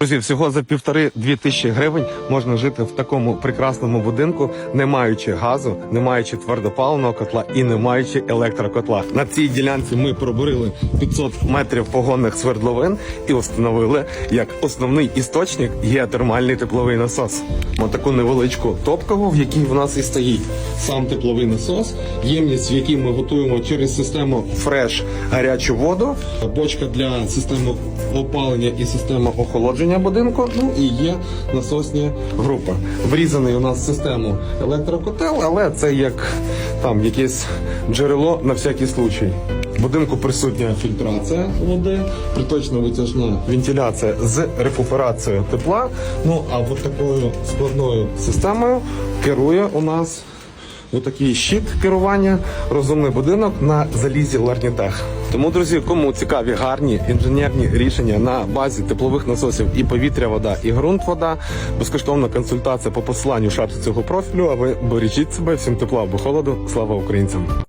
Друзі, всього за півтори-дві тисячі гривень можна жити в такому прекрасному будинку, не маючи газу, не маючи твердопаливного котла і не маючи електрокотла. На цій ділянці ми пробурили 500 метрів погонних свердловин і встановили як основний істочник геотермальний тепловий насос. Ось таку невеличку топкову, в якій в нас і стоїть сам тепловий насос, ємність, в якій ми готуємо через систему фреш гарячу воду, бочка для системи опалення і система охолодження будинку. Ну і є насосні групи. Врізаний у нас в систему електрокотел, але це як там якесь джерело на всякий случай. В будинку присутня фільтрація води, приточна витяжна вентиляція з рекуперацією тепла. Ну а от такою складною системою керує у нас Отакий щит керування, розумний будинок на залізі Ларнітех. Тому, друзі, кому цікаві гарні інженерні рішення на базі теплових насосів і повітря, вода, і ґрунт вода, безкоштовна консультація по посиланню шапці цього профілю. А ви бережіть себе, всім тепла або холоду. Слава українцям!